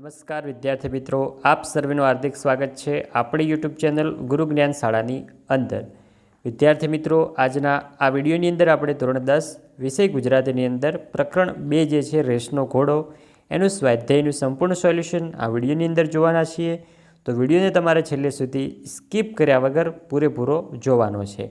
નમસ્કાર, વિદ્યાર્થી મિત્રો. આપ સર્વેનું હાર્દિક સ્વાગત છે આપણી યુટ્યુબ ચેનલ ગુરુ જ્ઞાન શાળાની અંદર. વિદ્યાર્થી મિત્રો, આજના આ વિડીયોની અંદર આપણે ધોરણ દસ વિષય ગુજરાતીની અંદર પ્રકરણ બે જે છે, રેસનો ઘોડો, એનું સ્વાધ્યાયનું સંપૂર્ણ સોલ્યુશન આ વિડીયોની અંદર જોવાના છીએ. તો વિડીયોને તમારે છેલ્લે સુધી સ્કીપ કર્યા વગર પૂરેપૂરો જોવાનો છે.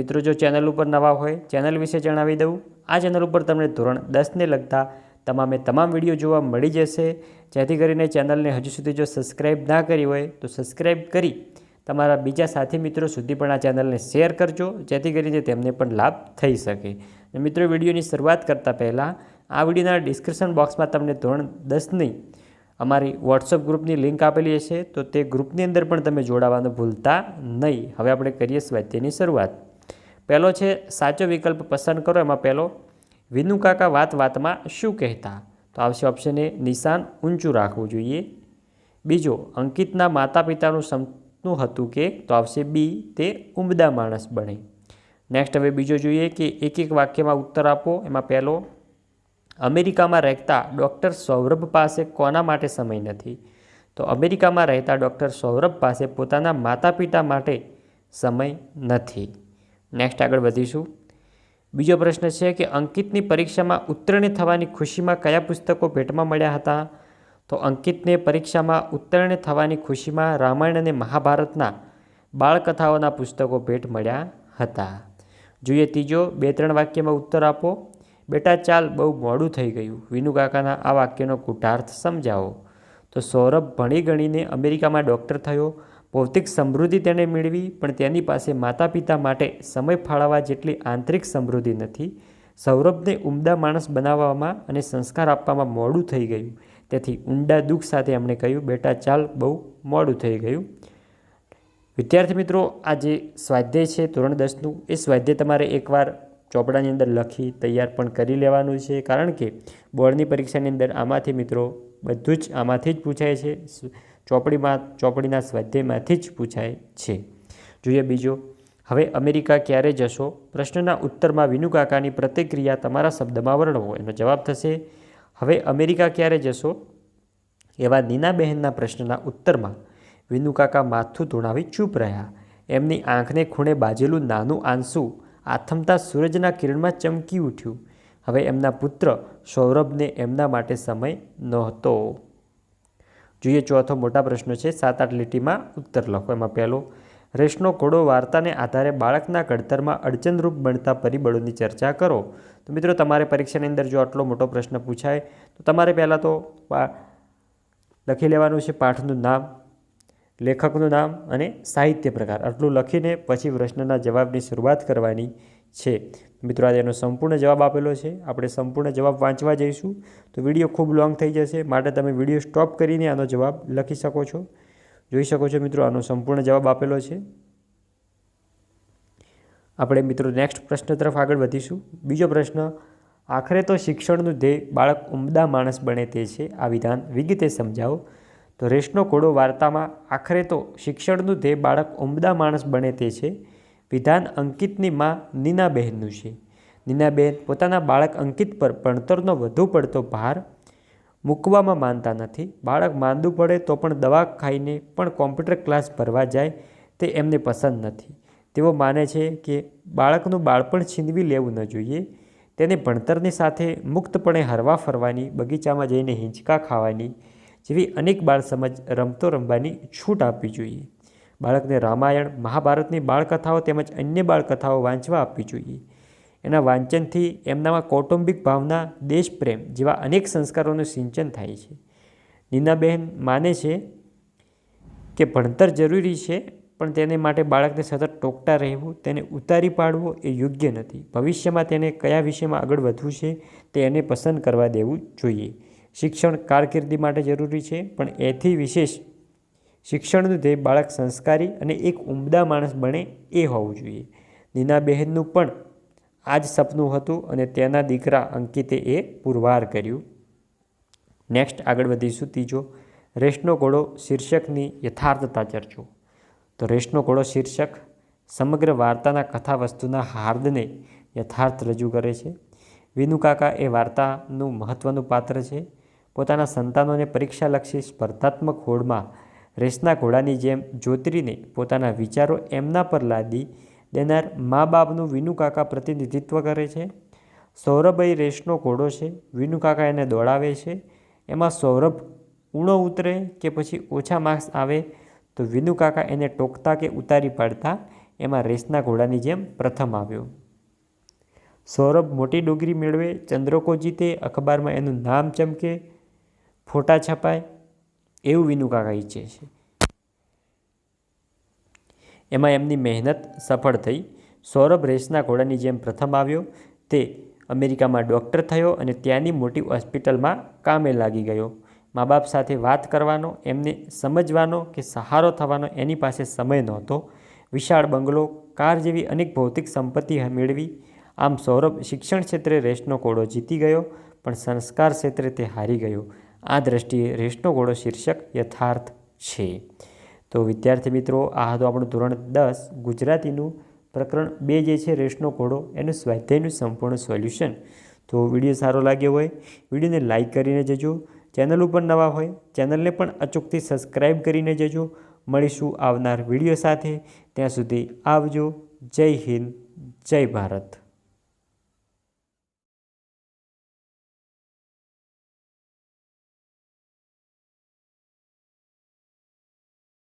મિત્રો, જો ચેનલ ઉપર નવા હોય, ચેનલ વિશે જણાવી દઉં. આ ચેનલ ઉપર તમને ધોરણ દસને લગતા તમામે તમામ વીડિયો જોવા મળી જશે. જેથી કરીને ચેનલને હજુ સુધી જો સબસ્ક્રાઈબ ના કરી હોય તો સબસ્ક્રાઈબ કરી તમારા બીજા સાથી મિત્રો સુધી પણ આ ચેનલને શેર કરજો, જેથી કરીને તેમને પણ લાભ થઈ શકે. મિત્રો, વિડીયોની શરૂઆત કરતાં પહેલાં આ વિડીયોના ડિસ્ક્રિપ્શન બોક્સમાં તમને ધોરણ દસની અમારી વોટ્સઅપ ગ્રુપની લિંક આપેલી હશે, તો તે ગ્રુપની અંદર પણ તમે જોડાવાનું ભૂલતા નહીં. હવે આપણે કરીએ સ્વાધ્યાયની શરૂઆત. પહેલો છે, સાચો વિકલ્પ પસંદ કરો. એમાં પહેલો વિનુ કાકા વાત વાતમાં શું કહેતા? તો આવશે ઓપ્શન એ નિશાન ઊંચું રાખવું જોઈએ. બીજો, અંકિતના માતા પિતાનું સપનું હતું કે તો આવશે બી, તે ઉમદા માણસ બને. નેક્સ્ટ હવે બીજો જોઈએ કે એક એક વાક્યમાં ઉત્તર આપો. એમાં પહેલો, અમેરિકામાં રહેતા ડૉક્ટર સૌરભ પાસે કોના માટે સમય નથી? તો અમેરિકામાં રહેતા ડૉક્ટર સૌરભ પાસે પોતાના માતા પિતા માટે સમય નથી. નેક્સ્ટ આગળ વધીશું. બીજો પ્રશ્ન છે કે અંકિતની પરીક્ષામાં ઉત્તીર્ણ થવાની ખુશીમાં કયા પુસ્તકો ભેટમાં મળ્યા હતા? તો અંકિતને પરીક્ષામાં ઉત્તીર્ણ થવાની ખુશીમાં રામાયણ અને મહાભારતના બાળકથાઓના પુસ્તકો ભેટ મળ્યા હતા. જોઈએ ત્રીજો બે ત્રણ વાક્યમાં ઉત્તર આપો. બેટા, ચાલ, બહુ મોડું થઈ ગયું. વિનુ કાકાના આ વાક્યનો કુટાર્થ સમજાવો. તો સૌરભ ભણી ગણીને અમેરિકામાં ડૉક્ટર થયો. ભૌતિક સમૃદ્ધિ તેણે મેળવી, પણ તેની પાસે માતા પિતા માટે સમય ફાળવવા જેટલી આંતરિક સમૃદ્ધિ નથી. સૌરભને ઉમદા માણસ બનાવવામાં અને સંસ્કાર આપવામાં મોડું થઈ ગયું. તેથી ઊંડા દુઃખ સાથે એમણે કહ્યું, બેટા, ચાલ, બહુ મોડું થઈ ગયું. વિદ્યાર્થી મિત્રો, આ જે સ્વાધ્યાય છે, ધોરણ દસનું એ સ્વાધ્યાય તમારે એકવાર ચોપડાની અંદર લખી, તૈયાર પણ કરી લેવાનું છે. કારણ કે બોર્ડની પરીક્ષાની અંદર આમાંથી મિત્રો બધું જ આમાંથી જ પૂછાય છે. ચોપડીમાં, ચોપડીના સ્વાધ્યાયમાંથી જ પૂછાય છે. જોઈએ બીજો. હવે અમેરિકા ક્યારે જશો? પ્રશ્નના ઉત્તરમાં વિનુકાકાની પ્રતિક્રિયા તમારા શબ્દમાં વર્ણવો. એનો જવાબ થશે, હવે અમેરિકા ક્યારે જશો? એવા નીનાબહેનના પ્રશ્નના ઉત્તરમાં વિનુકાકા માથું ધોણાવી ચૂપ રહ્યા. એમની આંખને ખૂણે બાજેલું નાનું આંસુ આથમતા સૂરજના કિરણમાં ચમકી ઉઠ્યું. હવે એમના પુત્ર સૌરભને એમના માટે સમય નહોતો. જોઈએ ચોથો મોટા પ્રશ્ન છે, સાત આઠ લીટીમાં ઉત્તર લખો. એમાં પહેલો રેસનો ઘોડો વાર્તાને આધારે બાળકના ઘડતરમાં અડચણરૂપ બનતા પરિબળોની ચર્ચા કરો. તો મિત્રો, તમારે પરીક્ષાની અંદર જો આટલો મોટો પ્રશ્ન પૂછાય, તો તમારે પહેલાં તો લખી લેવાનું છે પાઠનું નામ, લેખકનું નામ અને સાહિત્ય પ્રકાર. આટલું લખીને પછી પ્રશ્નના જવાબની શરૂઆત કરવાની છે. મિત્રો, આજે એનો સંપૂર્ણ જવાબ આપેલો છે. આપણે સંપૂર્ણ જવાબ વાંચવા જઈશું. તો વીડિયો ખૂબ લોંગ થઈ જશે. માટે તમે વીડિયો સ્ટોપ કરીને આનો જવાબ લખી શકો છો. જોઈ શકો છો મિત્રો, આનો સંપૂર્ણ જવાબ આપેલો છે. આપણે મિત્રો નેક્સ્ટ પ્રશ્ન તરફ આગળ વધીશું. બીજો પ્રશ્ન, આખરે તો શિક્ષણનું ધ્યેય બાળક ઉમદા માણસ બને તે છે. આ વિધાન વિગતે સમજાવો. તો રેસનો ઘોડો વાર્તામાં, આખરે તો શિક્ષણનું ધ્યેય બાળક ઉમદા માણસ બને તે છે. વિધાન અંકિતની માં નીનાબહેનનું છે. નીનાબહેન પોતાના બાળક અંકિત પર ભણતરનો વધુ પડતો ભાર મૂકવામાં માનતા નથી. બાળક માંદું પડે તો પણ દવા ખાઈને પણ કોમ્પ્યુટર ક્લાસ ભરવા જાય તે એમને પસંદ નથી. તેઓ માને છે કે બાળકનું બાળપણ છીનવી લેવું ન જોઈએ. તેને ભણતરની સાથે મુક્તપણે હરવા ફરવાની, બગીચામાં જઈને હિંચકા ખાવાની જેવી અનેક બાળ સમજ રમતો રમવાની છૂટ આપવી જોઈએ. બાળકને રામાયણ, મહાભારતની બાળકથાઓ તેમજ અન્ય બાળકથાઓ વાંચવા આપવી જોઈએ. એના વાંચનથી એમનામાં કૌટુંબિક ભાવના, દેશપ્રેમ જેવા અનેક સંસ્કારોનું સિંચન થાય છે. નીનાબહેન માને છે કે ભણતર જરૂરી છે, પણ તેને માટે બાળકને સતત ટોકતા રહેવું, તેને ઉતારી પાડવું એ યોગ્ય નથી. ભવિષ્યમાં તેને કયા વિષયમાં આગળ વધવું છે તે એને પસંદ કરવા દેવું જોઈએ. શિક્ષણ કારકિર્દી માટે જરૂરી છે, પણ એથી વિશેષ શિક્ષણનું ધ્યેય બાળક સંસ્કારી અને એક ઉમદા માણસ બને એ હોવું જોઈએ. નીનાબહેનનું પણ આ જ સપનું હતું અને તેના દીકરા અંકિતે એ પુરવાર કર્યું. નેક્સ્ટ આગળ વધીશું ત્રીજો. રેશનો ઘોડો શીર્ષકની યથાર્થતા ચર્ચો. તો રેશનો ઘોડો શીર્ષક સમગ્ર વાર્તાના કથા વસ્તુના હાર્દને યથાર્થ રજૂ કરે છે. વિનુકાકા એ વાર્તાનું મહત્ત્વનું પાત્ર છે. પોતાના સંતાનોને પરીક્ષાલક્ષી સ્પર્ધાત્મક હોડમાં રેસના ઘોડાની જેમ જોતરીને પોતાના વિચારો એમના પર લાદી દેનાર મા બાપનું વિનુ કાકા પ્રતિનિધિત્વ કરે છે. સૌરભ એ રેસનો ઘોડો છે. વિનુકાકા એને દોડાવે છે. એમાં સૌરભ ઊણો ઉતરે કે પછી ઓછા માર્ક્સ આવે તો વિનુ કાકા એને ટોકતા કે ઉતારી પાડતા એમાં રેસના ઘોડાની જેમ પ્રથમ આવ્યો. સૌરભ મોટી ડોગરી મેળવે, ચંદ્રકો જીતે, અખબારમાં એનું નામ ચમકે, ફોટા છપાય એવું વિનુકાકા ઈચ્છે છે. એમાં એમની મહેનત સફળ થઈ. સૌરભ રેસના ઘોડાની જેમ પ્રથમ આવ્યો. તે અમેરિકામાં ડૉક્ટર થયો અને ત્યાંની મોટી હોસ્પિટલમાં કામે લાગી ગયો. મા બાપ સાથે વાત કરવાનો, એમને સમજવાનો કે સહારો થવાનો એની પાસે સમય નહોતો. વિશાળ બંગલો, કાર જેવી અનેક ભૌતિક સંપત્તિ મેળવી. આમ સૌરભ શિક્ષણ ક્ષેત્રે રેસનો ઘોડો જીતી ગયો, પણ સંસ્કાર ક્ષેત્રે તે હારી ગયો. આ દ્રષ્ટિએ રેસનો ઘોડો શીર્ષક યથાર્થ છે. તો વિદ્યાર્થી મિત્રો, આ હતું આપણું ધોરણ દસ. ગુજરાતીનું પ્રકરણ બે જે છે રેસનો ઘોડો એનું સ્વાધ્યાયનું સંપૂર્ણ સોલ્યુશન. તો વીડિયો સારો લાગ્યો હોય, વિડીયોને લાઇક કરીને જજો. ચેનલ ઉપર નવા હોય, ચેનલને પણ અચૂકથી સબસ્ક્રાઈબ કરીને જજો. મળીશું આવનાર વીડિયો સાથે. ત્યાં સુધી આવજો. જય હિન્દ, જય ભારત.